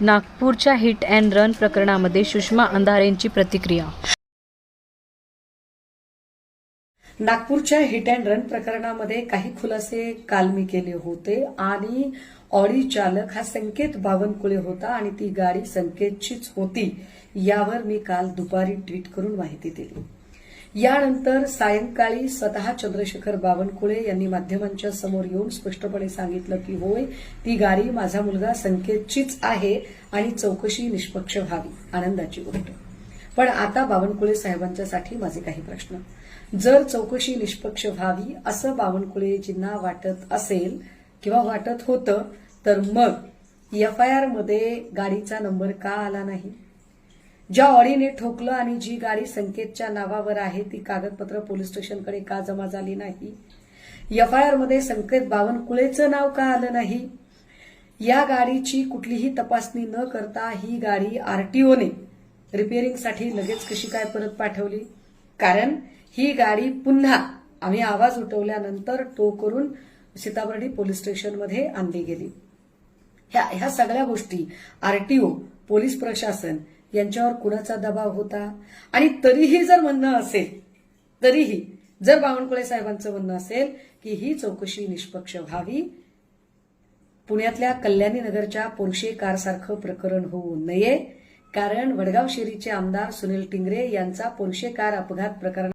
नागपूरच्या hit and run प्रकरणामध्ये सुषमा अंधारेंची प्रतिक्रिया. नागपूरच्या हिट अँड रन प्रकरणामध्ये काही खुलासे काल मी केले होते आणि ऑडी चालक हा संकेत बावनकुळे होता आणि ती गाडी संकेतचीच होती यावर मी काल दुपारी ट्विट करून माहिती दिली. यानंतर सायंकाळी स्वतः चंद्रशेखर बावनकुळे यांनी माध्यमांच्या समोर येऊन स्पष्टपणे सांगितलं की होय ती गाडी माझा मुलगा संकेतचीच आहे आणि चौकशी निष्पक्ष व्हावी आनंदाची गोष्ट. पण आता बावनकुळे साहेबांच्यासाठी माझे काही प्रश्न. जर चौकशी निष्पक्ष व्हावी असं बावनकुळेजींना वाटत असेल किंवा वाटत होतं तर मग एफ आय आरमध्ये गाडीचा नंबर का आला नाही? ज्या ऑडीने ठोकलं आणि जी गाडी संकेतच्या नावावर आहे ती कागदपत्र पोलीस स्टेशनकडे का जमा झाली नाही? एफ आयमध्ये संकेत बावनकुळेचं नाव का आलं नाही? या गाडीची कुठलीही तपासणी न करता ही गाडी आरटीओने रिपेअरिंगसाठी लगेच कशी काय परत पाठवली? कारण ही गाडी पुन्हा आम्ही आवाज उठवल्यानंतर टो करून सीताबर्डी पोलीस स्टेशनमध्ये आणली गेली. ह्या ह्या सगळ्या गोष्टी आरटीओ पोलीस प्रशासन यांच्यावर कुणाचा दबाव होता? आणि तरीही जर म्हणणं असेल तरीही जर बावनकुळे साहेबांचं म्हणणं असेल की ही चौकशी निष्पक्ष व्हावी पुण्यातल्या कल्याणी नगरच्या पोर्शे कारसारखं प्रकरण होऊ नये कारण वडगाव शेरीचे आमदार सुनील टिंगरे यांचा पोर्शे कार अपघात प्रकरण